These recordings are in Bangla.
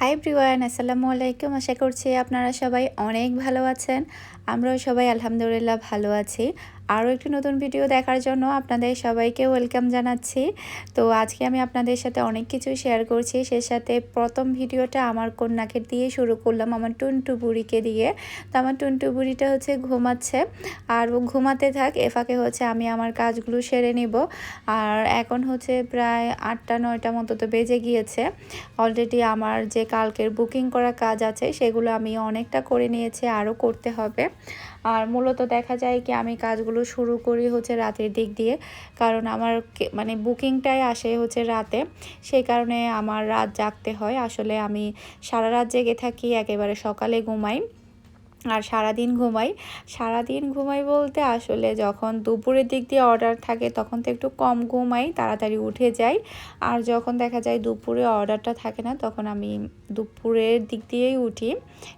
হাই ব্রিওয়ান আসসালামু আলাইকুম। আশা করছি আপনারা সবাই অনেক ভালো আছেন। আমরাও সবাই আলহামদুলিল্লাহ ভালো আছি। আরও একটি নতুন ভিডিও দেখার জন্য আপনাদের সবাইকে ওয়েলকাম জানাচ্ছি। তো আজকে আমি আপনাদের সাথে অনেক কিছু শেয়ার করছি। সে সাথে প্রথম ভিডিওটা আমার কন্যাকে দিয়ে শুরু করলাম, আমার টুনটু বুড়িকে দিয়ে। তো আমার টুনটু বুড়িটা হচ্ছে ঘুমাচ্ছে। আর ও ঘুমাতে থাক এফাকে হচ্ছে আমি আমার কাজগুলো সেরে নিব। আর এখন হচ্ছে প্রায় আটটা, নয়টা মতো তো বেজে গিয়েছে। অলরেডি আমার যে কালকের বুকিং করা কাজ আছে, সেগুলো আমি অনেকটা করে নিয়েছি, আরও করতে হবে। আর মূলত দেখা যায় কি আমি কাজগুলো শুরু করি হচ্ছে রাতের দিক দিয়ে। কারণ আমার মানে বুকিংটাই আসে হচ্ছে রাতে। সেই কারণে আমার রাত জাগতে হয়। আসলে আমি সারা রাত জেগে থাকি, একেবারে সকালে ঘুমাই। আর সারাদিন ঘুমাই। সারাদিন ঘুমাই বলতে আসলে যখন দুপুরের দিক দিয়ে অর্ডার থাকে তখন তো একটু কম ঘুমাই, তাড়াতাড়ি উঠে যাই। আর যখন দেখা যায় দুপুরে অর্ডারটা থাকে না তখন আমি দুপুরের দিক দিয়েই উঠি,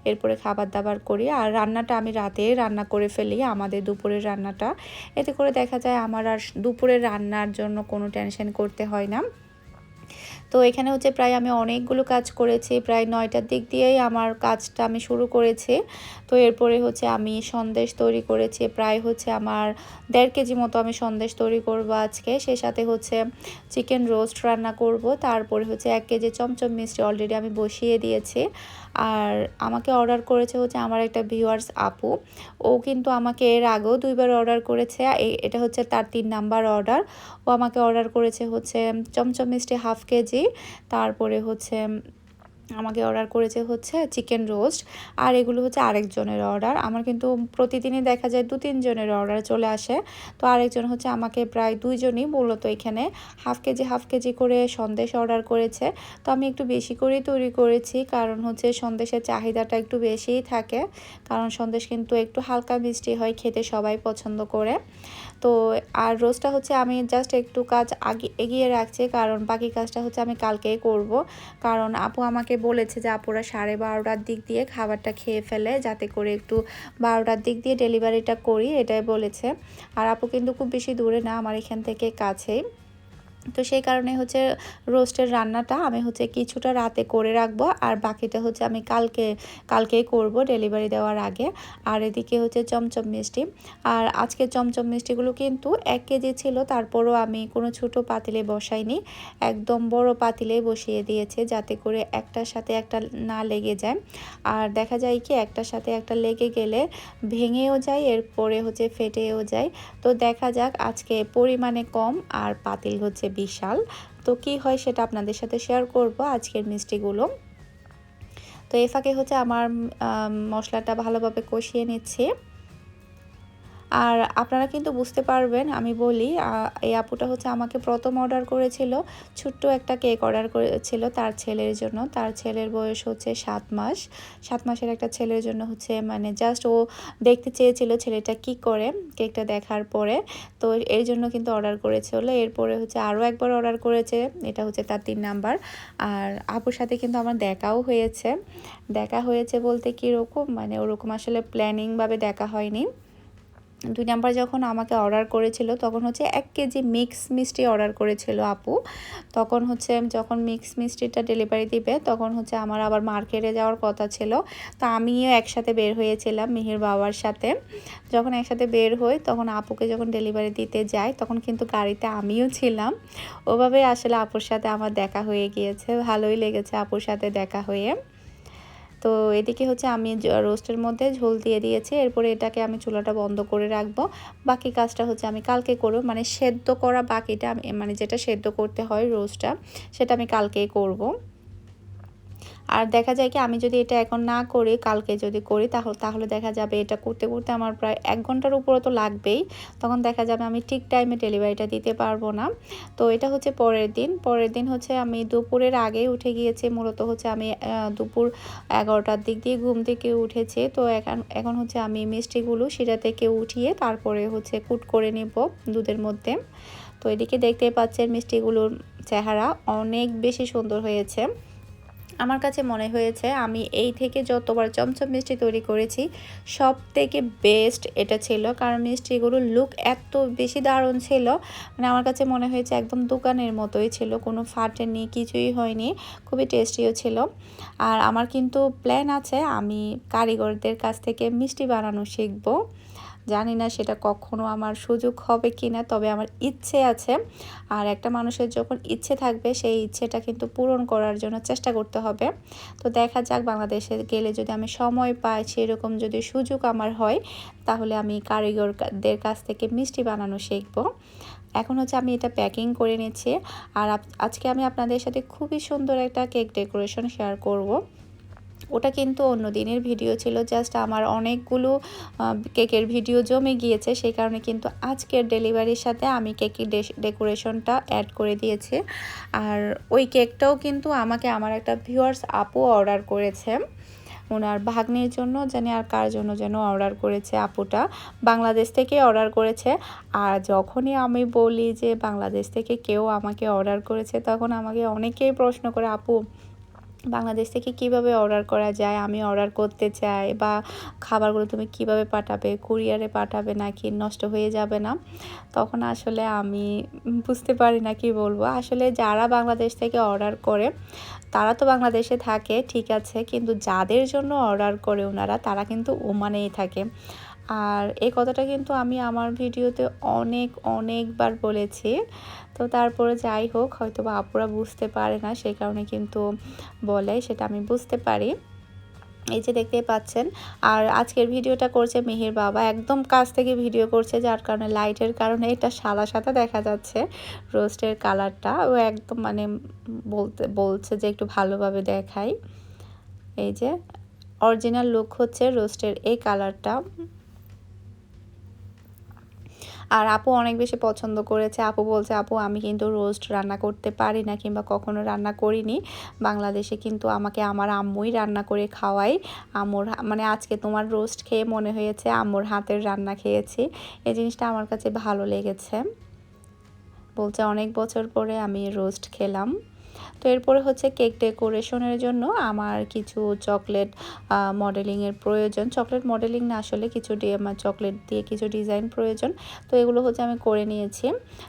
এরপরে খাবার দাবার করি। আর রান্নাটা আমি রাতে রান্না করে ফেলি আমাদের দুপুরের রান্নাটা। এতে করে দেখা যায় আমার আর দুপুরের রান্নার জন্য কোনো টেনশন করতে হয় না। তো এখানে হচ্ছে প্রায় আমি অনেকগুলো কাজ করেছি, প্রায় নয়টার দিক দিয়েই আমার কাজটা আমি শুরু করেছি। তো এরপরে হচ্ছে আমি সন্দেশ তৈরি করেছি, প্রায় হচ্ছে আমার দেড় কেজি মতো আমি সন্দেশ তৈরি করব আজকে। সে সাথে হচ্ছে চিকেন রোস্ট রান্না করব, তারপরে হচ্ছে এক কেজি চমচম মিষ্টি অলরেডি আমি বসিয়ে দিয়েছি। আর আমাকে অর্ডার করেছে হচ্ছে আমার একটা ভিউয়ার্স আপু। ও কিন্তু আমাকে এর আগেও দুইবার অর্ডার করেছে। এটা হচ্ছে তার তিন নাম্বার অর্ডার ও আমাকে অর্ডার করেছে হচ্ছে চমচম মিষ্টি হাফ কেজি। তারপরে হচ্ছে আমাকে অর্ডার করেছে হচ্ছে চিকেন রোস্ট আর এগুলো হচ্ছে আরেকজনের অর্ডার আমার কিন্তু প্রতিদিনই দেখা যায় দু তিনজনের অর্ডার চলে আসে। তো আরেকজন হচ্ছে আমাকে প্রায় দুইজনই মূলত এখানে হাফ কেজি হাফ কেজি করে সন্দেশ অর্ডার করেছে। তো আমি একটু বেশি করেই তৈরি করেছি, কারণ হচ্ছে সন্দেশের চাহিদাটা একটু বেশিই থাকে। কারণ সন্দেশ কিন্তু একটু হালকা মিষ্টি হয়, খেতে সবাই পছন্দ করে। তো আর রোজটা হচ্ছে আমি জাস্ট একটু কাজ আগে, এগিয়ে রাখছি, কারণ বাকি কাজটা হচ্ছে আমি কালকেই করব। কারণ আপু আমাকে বলেছে যে আপুরা সাড়ে বারোটার দিক দিয়ে খাবারটা খেয়ে ফেলে, যাতে করে একটু বারোটার দিক দিয়ে ডেলিভারিটা করি, এটাই বলেছে। আর আপু কিন্তু খুব বেশি দূরে না, আমার এখান থেকে কাছেই। তো সেই কারণে হচ্ছে রোস্টের রান্নাটা আমি হচ্ছে কিছুটা রাতে করে রাখব, আর বাকিটা হচ্ছে আমি কালকে, কালকেই করব ডেলিভারি দেওয়ার আগে। আর এদিকে হচ্ছে চমচম মিষ্টি। আর আজকে চমচম মিষ্টিগুলো কিন্তু এক কেজি ছিল, তারপরও আমি কোনো ছোট পাতিলে বসাইনি। একদম বড় পাতিলে বসিয়ে দিয়েছে যাতে করে একটার সাথে একটা না লেগে যায়। আর দেখা যায় কি, একটার সাথে একটা লেগে গেলে ভেঙেও যায়, এরপরে হচ্ছে ফেটেও যায়। তো দেখা যাক আজকে পরিমাণে কম আর পাতিল হচ্ছে বিশাল। তো কি হয় সেটা আপনাদের সাথে শেয়ার করব আজকের মিষ্টিগুলো। তো এ ফাঁকে হচ্ছে আমার মশলাটা ভালোভাবে কষিয়ে নিচ্ছে। আর আপনারা কিন্তু বুঝতে পারবেন, আমি বলি এই আপুটা হচ্ছে আমাকে প্রথম অর্ডার করেছিল, ছোট্ট একটা কেক অর্ডার করেছিল তার ছেলের জন্য। তার ছেলের বয়স হচ্ছে সাত মাস। সাত মাসের একটা ছেলের জন্য হচ্ছে মানে জাস্ট ও দেখতে চেয়েছিল ছেলেটা কি করে কেকটা দেখার পরে। তো এই জন্য কিন্তু অর্ডার করেছিল। এরপরে হচ্ছে আরও একবার অর্ডার করেছে, এটা হচ্ছে তার তিন নাম্বার। আর আপুর সাথে কিন্তু আমার দেখাও হয়েছে। দেখা হয়েছে বলতে কীরকম মানে ওরকম আসলে প্ল্যানিংভাবে দেখা হয়নি। দুই নাম্বার যখন আমাকে অর্ডার করেছিল, তখন হচ্ছে এক কেজি মিক্স মিষ্টি অর্ডার করেছিল আপু। তখন হচ্ছে যখন মিক্স মিষ্টিটা ডেলিভারি দিবে, তখন হচ্ছে আমার আবার মার্কেটে যাওয়ার কথা ছিল। তো আমিও একসাথে বের হয়েছিলাম মিহির বাবার সাথে। যখন একসাথে বের হই, তখন আপুকে যখন ডেলিভারি দিতে যাই, তখন কিন্তু গাড়িতে আমিও ছিলাম। ওভাবে আসলে আপুর সাথে আমার দেখা হয়ে গিয়েছে। ভালোই লেগেছে আপুর সাথে দেখা হয়ে। তো এদিকে হচ্ছে আমি রোস্টের মধ্যে ঝোল দিয়ে দিয়েছি। এরপরে এটাকে আমি চুলাটা বন্ধ করে রাখব। বাকি কাজটা হচ্ছে আমি কালকে করব মানে সেদ্ধ করা বাকিটা মানে যেটা সেদ্ধ করতে হয় রোস্টটা, সেটা আমি কালকেই করব। আর দেখা যায় কি, আমি যদি এটা এখন না করি, কালকে যদি করি, তাহলে তাহলে দেখা যাবে এটা করতে করতে আমার প্রায় এক ঘণ্টার উপরে তো লাগবেই। তখন দেখা যাবে আমি ঠিক টাইমে ডেলিভারিটা দিতে পারব না। তো এটা হচ্ছে পরের দিন। পরের দিন হচ্ছে আমি দুপুরের আগেই উঠে গিয়েছি। মূলত হচ্ছে আমি দুপুর এগারোটার দিক দিয়ে ঘুম থেকে উঠেছি। তো এখন এখন হচ্ছে আমি মিষ্টিগুলো সেটা থেকে উঠিয়ে তারপরে হচ্ছে কুট করে নেব দুধের মধ্যে। তো এদিকে দেখতে পাচ্ছেন মিষ্টিগুলোর চেহারা অনেক বেশি সুন্দর হয়েছে। আমার কাছে মনে হয়েছে আমি এই থেকে যতবার চমচম মিষ্টি তৈরি করেছি, সব থেকে বেস্ট এটা ছিল। কারণ মিষ্টিগুলোর লুক এত বেশি দারুণ ছিল মানে আমার কাছে মনে হয়েছে একদম দোকানের মতোই ছিল, কোনো ফাটেনি, কিছুই হয়নি, খুবই টেস্টিও ছিল। আর আমার কিন্তু প্ল্যান আছে আমি কারিগরদের কাছ থেকে মিষ্টি বানানো শিখব। জানি না সেটা কখনো আমার সুযোগ হবে কি না তবে আমার ইচ্ছে আছে। আর একটা মানুষের যখন ইচ্ছে থাকবে, সেই ইচ্ছেটা কিন্তু পূরণ করার জন্য চেষ্টা করতে হবে। তো দেখা যাক, বাংলাদেশে গেলে যদি আমি সময় পাই, সেরকম যদি সুযোগ আমার হয়, তাহলে আমি কারিগরদের কাছ থেকে মিষ্টি বানানো শিখব। এখন হচ্ছে আমি এটা প্যাকিং করে নিচ্ছি। আর আজকে আমি আপনাদের সাথে খুবই সুন্দর একটা কেক ডেকোরেশন শেয়ার করব। ওটা কিন্তু অন্য দিনের ভিডিও ছিল জাস্ট আমার অনেকগুলো কেকের ভিডিও জমে গিয়েছে, সেই কারণে কিন্তু আজকের ডেলিভারির সাথে আমি কেকের ডেকোরেশনটা অ্যাড করে দিয়েছি। আর ওই কেকটাও কিন্তু আমাকে, আমার একটা ভিউয়ার্স আপু অর্ডার করেছে। ওনার ভাগ্নির জন্য জানি আর কার জন্য যেন অর্ডার করেছে আপুটা, বাংলাদেশ থেকে অর্ডার করেছে। আর যখনই আমি বলি যে বাংলাদেশ থেকে কেউ আমাকে অর্ডার করেছে, তখন আমাকে অনেকেই প্রশ্ন করে, আপু বাংলাদেশ থেকে কীভাবে অর্ডার করা যায়, আমি অর্ডার করতে চাই বা খাবারগুলো তুমি কীভাবে পাঠাবে কুরিয়ারে পাঠাবে নাকি নষ্ট হয়ে যাবে না? তখন আসলে আমি বুঝতে পারি না কি বলব। আসলে যারা বাংলাদেশ থেকে অর্ডার করে, তারা তো বাংলাদেশে থাকে, ঠিক আছে, কিন্তু যাদের জন্য অর্ডার করে ওনারা তারা কিন্তু ওমানেই থাকে। আর এই কথাটা কিন্তু আমি আমার ভিডিওতে অনেক, অনেকবার বলেছি। তো তারপরে যাই হোক হয়তো বা আপুরা বুঝতে পারে না সেই কারণে কিন্তু বলে, সেটা আমি বুঝতে পারি। এই যে দেখতেই পাচ্ছেন, আর আজকের ভিডিওটা করছে মিহির বাবা, একদম কাছ থেকে ভিডিও করছে, যার কারণে লাইটের কারণে এটা সাদা সাদা দেখা যাচ্ছে, রোস্টের কালারটা। ও একদম মানে বলতে, বলছে যে একটু ভালোভাবে দেখাই। এই যে, অরিজিনাল লুক হচ্ছে রোস্টের এই কালারটা। আর আপু অনেক বেশি পছন্দ করেছে। আপু বলছে, আপু, আমি কিন্তু রোস্ট রান্না করতে পারি না কিংবা কখনো রান্না করিনি। বাংলাদেশে কিন্তু আমাকে আমার আম্মুই রান্না করে খাওয়াই আম্মুর মানে আজকে তোমার রোস্ট খেয়ে মনে হয়েছে, আম্মুর হাতের রান্না খেয়েছি। এই জিনিসটা আমার কাছে ভালো লেগেছে। বলছে, অনেক বছর পরে আমি রোস্ট খেলাম। তো এরপরে হচ্ছে কেক ডেকোরেশনের জন্য আমার কিছু চকলেট মডেলিংয়ের প্রয়োজন। চকলেট মডেলিং না আসলে কিছু আমার চকলেট দিয়ে কিছু ডিজাইন প্রয়োজন। তো এগুলো হচ্ছে আমি করে নিয়েছি।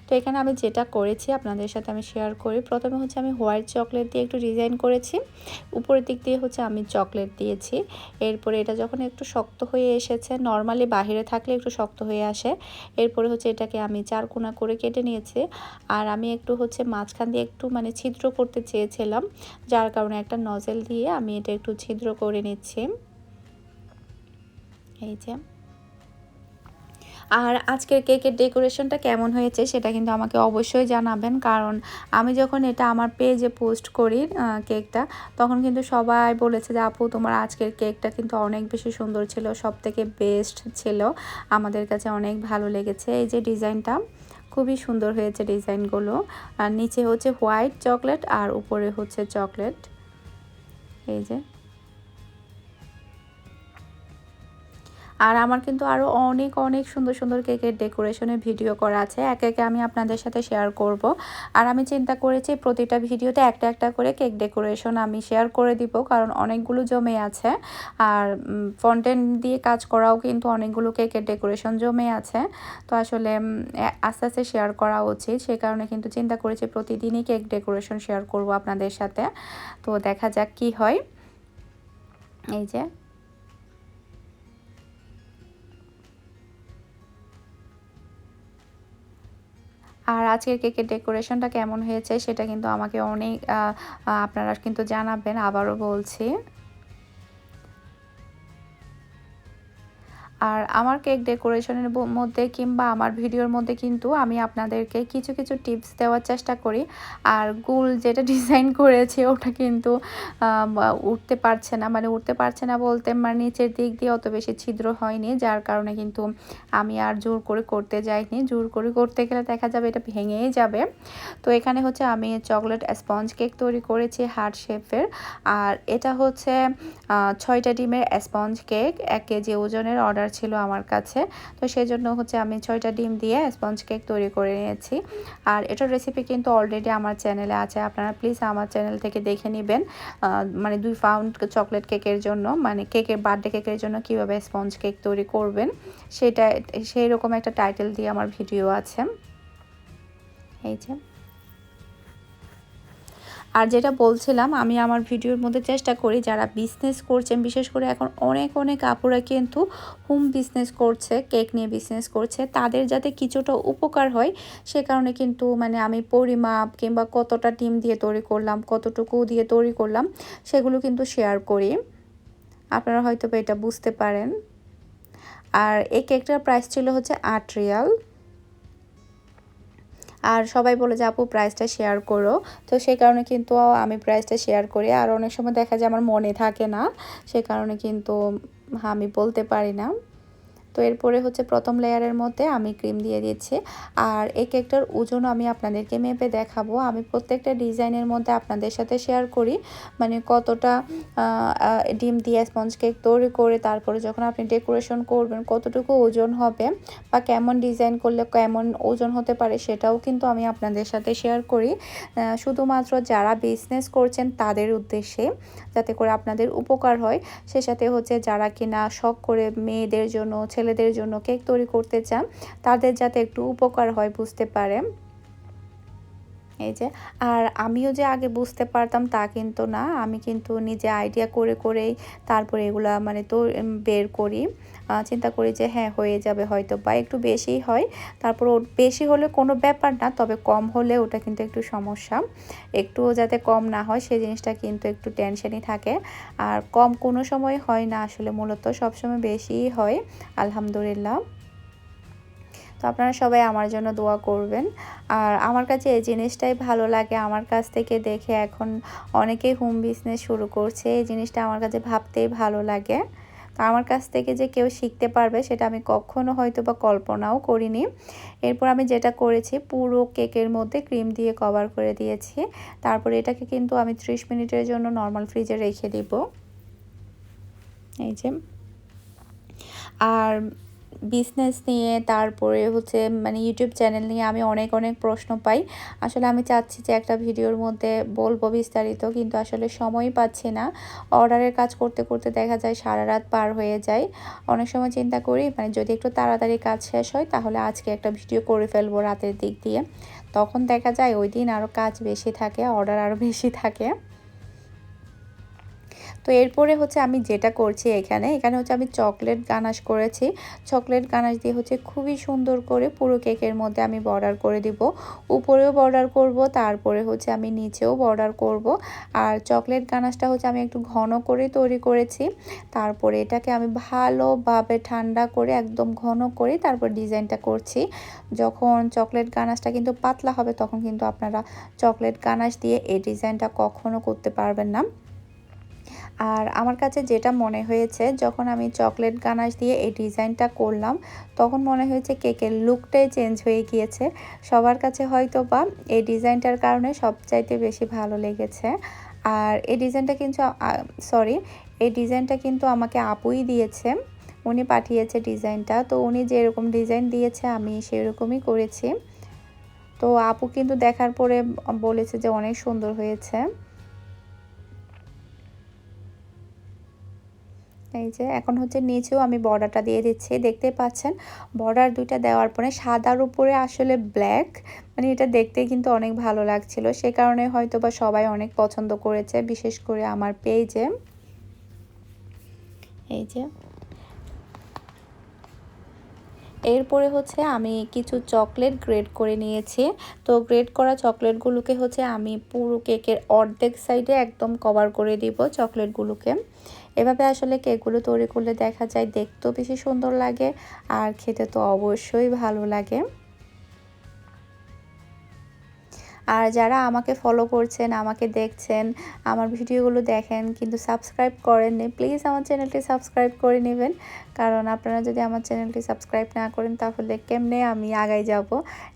তো এখানে আমি যেটা করেছি আপনাদের সাথে আমি শেয়ার করি। প্রথমে হচ্ছে আমি হোয়াইট চকলেট দিয়ে একটু ডিজাইন করেছি। উপরের দিক দিয়ে হচ্ছে আমি চকলেট দিয়েছি। এরপরে এটা যখন একটু শক্ত হয়ে এসেছে, নর্মালি বাহিরে থাকলে একটু শক্ত হয়ে আসে। এরপরে হচ্ছে এটাকে আমি চার কোনা করে কেটে নিয়েছি। আর আমি একটু হচ্ছে মাঝখান দিয়ে একটু মানে ছিদ্র করতে চেয়েছিলাম, যার কারণে একটা নজেল দিয়ে আমি এটা একটু ছিদ্র করে নিচ্ছি। এই যে। আর আজকের কেকের ডেকোরেশনটা কেমন হয়েছে সেটা কিন্তু আমাকে অবশ্যই জানাবেন, কারণ আমি যখন এটা আমার পেজে পোস্ট করি কেকটা তখন কিন্তু সবাই বলেছে যে, আপু, তোমার আজকের কেকটা কিন্তু অনেক বেশি সুন্দর ছিল সব থেকে বেস্ট ছিল। আমাদের কাছে অনেক ভালো লেগেছে। এই যে ডিজাইনটা খুবই সুন্দর হয়েছে ডিজাইনগুলো। আর নিচে হচ্ছে হোয়াইট চকলেট আর উপরে হচ্ছে চকলেট। এই যে। আর আমার কিন্তু আরও অনেক অনেক সুন্দর সুন্দর কেকের ডেকোরেশনের ভিডিও করা আছে। একে একে আমি আপনাদের সাথে শেয়ার করব। আর আমি চিন্তা করেছি প্রতিটা ভিডিওতে একটা একটা করে কেক ডেকোরেশন আমি শেয়ার করে দিব, কারণ অনেকগুলো জমে আছে। আর ফন্টেন দিয়ে কাজ করাও কিন্তু অনেকগুলো কেকের ডেকোরেশন জমে আছে। তো আসলে আস্তে আস্তে শেয়ার করা উচিত। সে কারণে কিন্তু চিন্তা করেছি প্রতিদিনই কেক ডেকোরেশন শেয়ার করব আপনাদের সাথে। তো দেখা যাক কি হয়। এই যে আর আজকের কেকের ডেকোরেশনটা কেমন হয়েছে সেটা কিন্তু আমাকে অনেক আপনারা কিন্তু জানাবেন, আবারও বলছি। আর আমার কেক ডেকোরেশনের মধ্যে কিংবা আমার ভিডিওর মধ্যে কিন্তু আমি আপনাদেরকে কিছু কিছু টিপস দেওয়ার চেষ্টা করি। আর গুল যেটা ডিজাইন করেছে ওটা কিন্তু উঠতে পারছে না। মানে উঠতে পারছে না বলতে মানে নিচের দিক দিয়ে অত বেশি ছিদ্র হয়নি, যার কারণে কিন্তু আমি আর জোর করে করতে যাইনি। জোর করে করতে গেলে দেখা যাবে এটা ভেঙেই যাবে। তো এখানে হচ্ছে আমি চকলেট স্পঞ্জ কেক তৈরি করেছি হার্ট শেপের। আর এটা হচ্ছে ছয়টা ডিমের স্পঞ্জ কেক। এক কেজি ওজনের অর্ডার ছিল আমার কাছে। তো সেই জন্য হচ্ছে আমি ছয়টা ডিম দিয়ে স্পঞ্জ কেক তৈরি করে নিয়েছি। আর এটার রেসিপি কিন্তু অলরেডি আমার চ্যানেলে আছে। আপনারা প্লিজ আমার চ্যানেল থেকে দেখে নেবেন মানে দুই পাউন্ড চকলেট কেকের জন্য মানে কেকের বার্থডে কেকের জন্য কীভাবে স্পঞ্জ কেক তৈরি করবেন, সেটা সেই রকম একটা টাইটেল দিয়ে আমার ভিডিও আছে। এই যে। আর যেটা বলছিলাম, আমি আমার ভিডিওর মধ্যে চেষ্টা করি যারা বিজনেস করছেন, বিশেষ করে এখন অনেক অনেক আপুরা কিন্তু হোম বিজনেস করছে কেক নিয়ে বিজনেস করছে, তাদের যাতে কিছুটা উপকার হয়, সে কারণে কিন্তু মানে আমি পরিমাপ কিংবা কতটা ডিম দিয়ে তৈরি করলাম, কতটুকু দিয়ে তৈরি করলাম, সেগুলো কিন্তু শেয়ার করি। আপনারা হয়তো এটা বুঝতে পারেন। আর এই কেকটার প্রাইস ছিল হচ্ছে আট রিয়াল। আর সবাই বলে যে, আপু প্রাইসটা শেয়ার করো। তো সেই কারণে কিন্তু আমি প্রাইসটা শেয়ার করি। আর অনেক সময় দেখা যায় আমার মনে থাকে না, সে কারণে কিন্তু আমি বলতে পারি না। তো এরপরে হচ্ছে প্রথম লেয়ারের মধ্যে আমি ক্রিম দিয়ে দিচ্ছি। আর এই কেকটার ওজনও আমি আপনাদেরকে মেপে দেখাবো। আমি প্রত্যেকটা ডিজাইনের মধ্যে আপনাদের সাথে শেয়ার করি। মানে কতটা ডিম দিয়ে স্পঞ্জ কেক তৈরি করে তারপরে যখন আপনি ডেকোরেশন করবেন কতটুকু ওজন হবে বা কেমন ডিজাইন করলে কেমন ওজন হতে পারে সেটাও কিন্তু আমি আপনাদের সাথে শেয়ার করি। শুধুমাত্র যারা বিজনেস করছেন তাদের উদ্দেশ্যে যাতে করে আপনাদের উপকার হয়। সে সাথে হচ্ছে যারা কিনা শখ করে মেয়েদের জন্য ছেলেদের জন্য কেক তৈরি করতে চান তাদের যাতে একটু উপকার হয় বুঝতে পারে এই যে, আর আমিও যে আগে বুঝতে পারতাম তা কিন্তু না। আমি কিন্তু নিজে আইডিয়া করে করেই তারপরে এগুলা মানে তো বের করি। চিন্তা করি যে হ্যাঁ হয়ে যাবে হয়তো বা একটু বেশি হয়। তারপর বেশি হলে কোনো ব্যাপার না, তবে কম হলে ওটা কিন্তু একটু সমস্যা। একটুও যাতে কম না হয় সেই জিনিসটা কিন্তু একটু টেনশনই থাকে। আর কম কোনো সময় হয় না আসলে, মূলত সবসময় বেশিই হয়। আলহামদুলিল্লাহ। তো আপনারা সবাই আমার জন্য দোয়া করবেন। আর আমার কাছে এই জিনিসটাই ভালো লাগে আমার কাছ থেকে দেখে এখন অনেকেই হোম বিজনেস শুরু করছে, এই জিনিসটা আমার কাছে ভাবতেই ভালো লাগে। তো আমার কাছ থেকে যে কেউ শিখতে পারবে সেটা আমি কখনো হয়তো বা কল্পনাও করিনি। এরপর আমি যেটা করেছি, পুরো কেকের মধ্যে ক্রিম দিয়ে কভার করে দিয়েছি। তারপর এটাকে কিন্তু আমি ত্রিশ মিনিটের জন্য নর্মাল ফ্রিজে রেখে দিব। এই যে। আর বিজনেস নিয়ে, তারপরে হচ্ছে মানে ইউটিউব চ্যানেল নিয়ে আমি অনেক অনেক প্রশ্ন পাই। আসলে আমি চাচ্ছি যে একটা ভিডিওর মধ্যে বলব বিস্তারিত, কিন্তু আসলে সময়ই পাচ্ছি না। অর্ডারের কাজ করতে করতে দেখা যায় সারা রাত পার হয়ে যায়। অনেক সময় চিন্তা করি মানে যদি একটু তাড়াতাড়ি কাজ শেষ হয়, তাহলে আজকে একটা ভিডিও করে ফেলব রাতের দিক দিয়ে। তখন দেখা যায় ওই দিন আরও কাজ বেশি থাকে অর্ডার আরও বেশি থাকে। তো এরপরে হচ্ছে আমি যেটা করছি এখানে এখানে হচ্ছে আমি চকলেট গানাশ করেছি। চকলেট গানাশ দিয়ে হচ্ছে খুবই সুন্দর করে পুরো কেকের মধ্যে আমি বর্ডার করে দিব। উপরেও বর্ডার করব, তারপরে হচ্ছে আমি নিচেও বর্ডার করব। আর চকলেট গানাশটা হচ্ছে আমি একটু ঘন করে তৈরি করেছি। তারপরে এটাকে আমি ভালোভাবে ঠান্ডা করে একদম ঘন করে তারপর ডিজাইনটা করছি। যখন চকলেট গানাশটা কিন্তু পাতলা হবে, তখন কিন্তু আপনারা চকলেট গানাশ দিয়ে এই ডিজাইনটা কখনো করতে পারবেন না। আর আমার কাছে যেটা মনে হয়েছে, যখন আমি চকলেট গানাশ দিয়ে এই ডিজাইনটা করলাম, তখন মনে হয়েছে কেকের লুকটাই চেঞ্জ হয়ে গিয়েছে। সবার কাছে হয়তো বা এই ডিজাইনটার কারণে সবচাইতে বেশি ভালো লেগেছে। আর এই ডিজাইনটা কিন্তু সরি এই ডিজাইনটা কিন্তু আমাকে আপুই দিয়েছে। উনি পাঠিয়েছে ডিজাইনটা। তো উনি যেরকম ডিজাইন দিয়েছে, আমি সেরকমই করেছি। তো আপু কিন্তু দেখার পরে বলেছে যে অনেক সুন্দর হয়েছে। এই যে, এখন হচ্ছে নিচেও আমি বর্ডারটা দিয়ে দিচ্ছি। দেখতে পাচ্ছেন, বর্ডার দুইটা দেওয়ার পরে সাদার উপরে আসলে ব্ল্যাক। মানে এটা দেখতে কিন্তু অনেক ভালো লাগছিল। সে কারণে হয়তো বা সবাই অনেক পছন্দ করেছে, বিশেষ করে আমার পেজে। এই যে। এরপরে হচ্ছে আমি কিছু চকলেট গ্রেড করে নিয়েছি। তো গ্রেড করা চকলেটগুলোকে হচ্ছে আমি পুরো কেকের অর্ধেক সাইডে একদম কভার করে দিব চকলেটগুলোকে। এভাবে আসলে কেকগুলো তৈরি করলে দেখা যায় দেখতেও বেশি সুন্দর লাগে আর খেতে তো অবশ্যই ভালো লাগে। আর যারা আমাকে ফলো করছেন, আমাকে দেখছেন, আমার ভিডিওগুলো দেখেন কিন্তু সাবস্ক্রাইব করেননি প্লিজ আমার চ্যানেলটি সাবস্ক্রাইব করে নেবেন। কারণ আপনারা যদি আমার চ্যানেলটি সাবস্ক্রাইব না করেন, তাহলে কেমনে আমি আগাই যাব?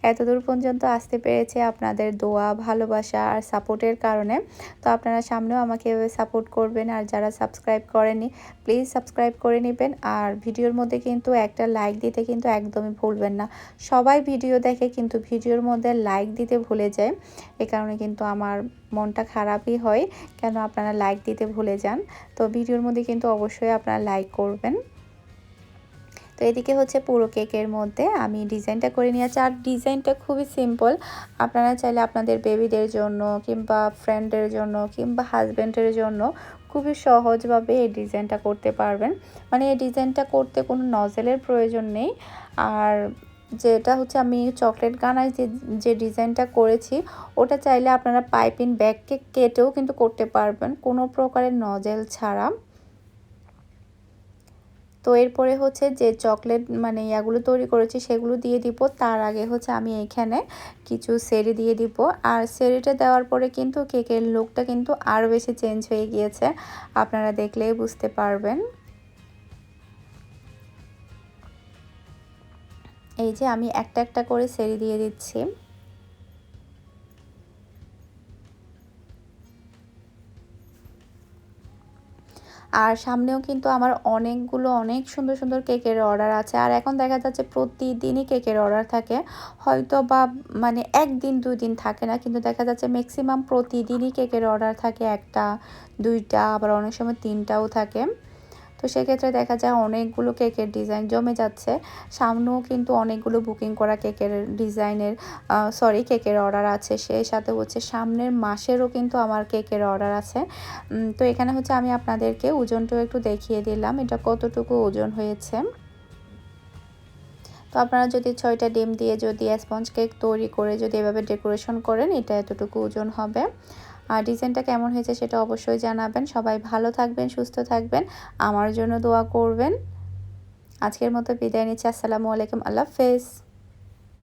এত দূর পর্যন্ত আসতে পেরেছে আপনাদের দোয়া, ভালোবাসা আর সাপোর্টের কারণে। তো আপনারা সামনেও আমাকে এভাবে সাপোর্ট করবেন আর যারা সাবস্ক্রাইব করেনি প্লিজ সাবস্ক্রাইব করে নেবেন। আর ভিডিওর মধ্যে কিন্তু একটা লাইক দিতে কিন্তু একদমই ভুলবেন না। সবাই ভিডিও দেখে কিন্তু ভিডিওর মধ্যে লাইক দিতে ভুলে যায়। এ কারণে কিন্তু আমার মনটা খারাপই হয়। কেন আপনারা লাইক দিতে ভুলে যান। তো ভিডিওর মধ্যে কিন্তু অবশ্যই আপনারা লাইক করবেন। তো এদিকে হচ্ছে পুরো কেকের মধ্যে আমি ডিজাইনটা করে নিয়েছি। আর ডিজাইনটা খুবই সিম্পল আপনারা চাইলে আপনাদের বেবিদের জন্য কিংবা ফ্রেন্ডের জন্য কিংবা হাজব্যান্ডের জন্য খুবই সহজভাবে এই ডিজাইনটা করতে পারবেন। মানে এই ডিজাইনটা করতে কোনো নজেলের প্রয়োজন নেই। আর যেটা হচ্ছে আমি চকলেট গানায় যে যে ডিজাইনটা করেছি, ওটা চাইলে আপনারা পাইপিং ব্যাগকে কেটেও কিন্তু করতে পারবেন, কোনো প্রকারের নজেল ছাড়া। তো এরপরে হচ্ছে যে চকলেট মানে ইয়াগুলো তৈরি করেছি, সেগুলো দিয়ে দিব। তার আগে হচ্ছে আমি এখানে কিছু সেরি দিয়ে দিব। আর সেরিটা দেওয়ার পরে কিন্তু কেকের লুকটা কিন্তু আরও বেশি চেঞ্জ হয়ে গিয়েছে। আপনারা দেখলেই বুঝতে পারবেন। এই যে আমি একটা একটা করে সেরি দিয়ে দিচ্ছি। আর সামনেও কিন্তু আমার অনেকগুলো, অনেক সুন্দর সুন্দর কেকের অর্ডার আছে। আর এখন দেখা যাচ্ছে প্রতিদিনই কেকের অর্ডার থাকে। হয়তো বা মানে একদিন দুই দিন থাকে না, কিন্তু দেখা যাচ্ছে ম্যাক্সিমাম প্রতিদিনই কেকের অর্ডার থাকে একটা, দুইটা, আবার অনেক সময় তিনটাও থাকে। তো সেক্ষেত্রে দেখা যায় অনেকগুলো কেকের ডিজাইন জমে যাচ্ছে। সামনেও কিন্তু অনেকগুলো বুকিং করা কেকের ডিজাইনের সরি কেকের অর্ডার আছে। সেই সাথে হচ্ছে সামনের মাসেরও কিন্তু আমার কেকের অর্ডার আছে। তো এখানে হচ্ছে আমি আপনাদেরকে ওজনটাও একটু দেখিয়ে দিলাম। এটা কতটুকু ওজন হয়েছে? তো আপনারা যদি ছয়টা ডিম দিয়ে যদি স্পঞ্জ কেক তৈরি করে যদি এভাবে ডেকোরেশন করেন, এটা এতটুকু ওজন হবে। আর ডিজাইনটা কেমন হয়েছে সেটা অবশ্যই জানাবেন। সবাই ভালো থাকবেন, সুস্থ থাকবেন। আমার জন্য দোয়া করবেন। আজকের মতো বিদায় নিচ্ছি। আসসালামু আলাইকুম। আল্লাহ হাফেজ।